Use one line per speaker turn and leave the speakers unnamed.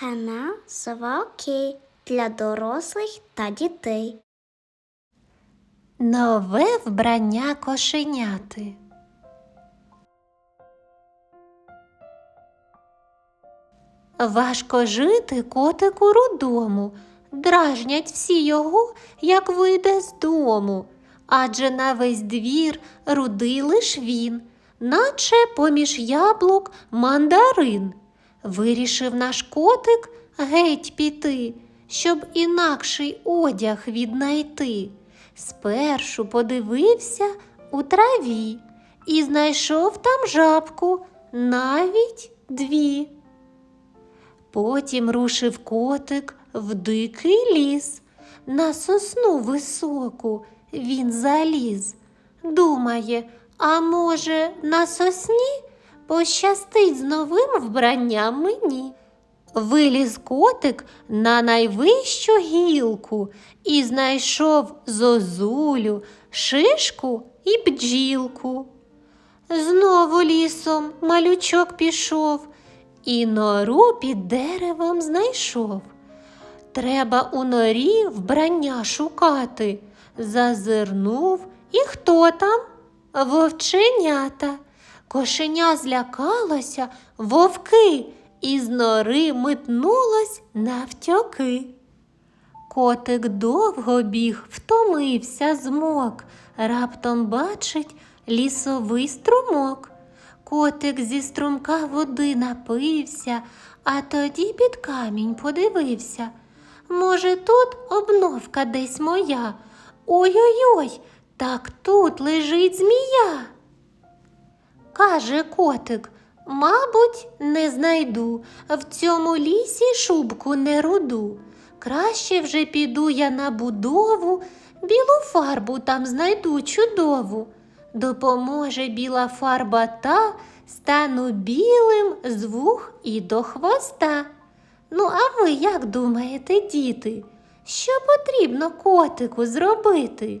Канал Сова Окей для дорослих та дітей.
Нове вбрання кошеняти. Важко жити котику рудому, дражнять всі його, як вийде з дому. Адже на весь двір рудий лиш він, наче поміж яблук мандарин. Вирішив наш котик геть піти, щоб інакший одяг віднайти. Спершу подивився у траві і знайшов там жабку, навіть дві. Потім рушив котик в дикий ліс. На сосну високу він заліз. Думає, а може, на сосні пощастить з новим вбранням мені. Виліз котик на найвищу гілку і знайшов зозулю, шишку і бджілку. Знову лісом малючок пішов і нору під деревом знайшов. Треба у норі вбрання шукати. Зазирнув і хто там? Вовченята. Кошеня злякалося, вовки, і з нори метнулось навтьоки. Котик довго біг, втомився, змок, раптом бачить лісовий струмок. Котик зі струмка води напився, а тоді під камінь подивився. Може, тут обновка десь моя. Ой-ой-ой, так тут лежить змія. Каже котик, мабуть, не знайду в цьому лісі шубку не руду. Краще вже піду я на будову, білу фарбу там знайду чудову. Допоможе біла фарба та, стану білим з вух і до хвоста. Ну, а ви як думаєте, діти, що потрібно котику зробити?